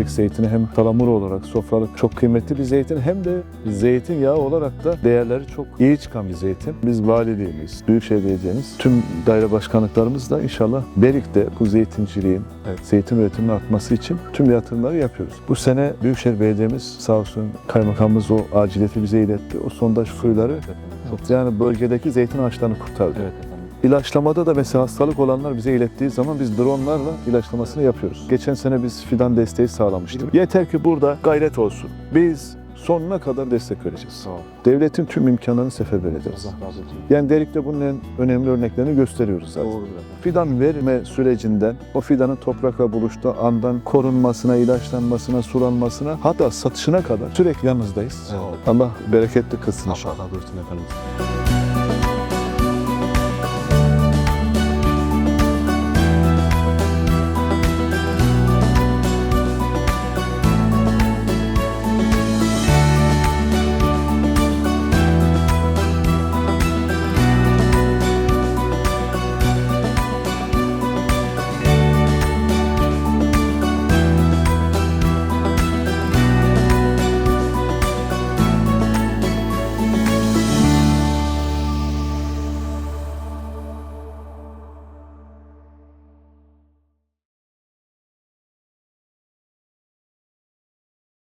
zeytini hem talamur olarak sofralık çok kıymetli bir zeytin hem de zeytinyağı olarak da değerleri çok iyi çıkan bir zeytin. Biz valiliğimiz, Büyükşehir Belediye'miz, tüm daire başkanlıklarımız da inşallah Berik'te bu zeytinciliğin, zeytin üretiminin artması için tüm yatırımları yapıyoruz. Bu sene Büyükşehir Belediye'miz sağ olsun kaymakamımız o aciliyeti bize iletti. O sondaj suyları yani bölgedeki zeytin ağaçlarını kurtardı. Evet. İlaçlamada da mesela hastalık olanlar bize ilettiği zaman biz dronlarla ilaçlamasını yapıyoruz. Geçen sene biz fidan desteği sağlamıştık. Yeter ki burada gayret olsun. Biz sonuna kadar destek vereceğiz. Sağ ol. Devletin tüm imkanlarını seferber ederiz. Allah razı olsun. Yani Derik'te bunun en önemli örneklerini gösteriyoruz zaten. Doğrudur. Fidan verme sürecinden, o fidanın toprakla buluştuğu andan korunmasına, ilaçlanmasına, sulanmasına, hatta satışına kadar sürekli yanınızdayız. Ol. Allah bereketli kılsın inşallah. Allah razı olsun efendim.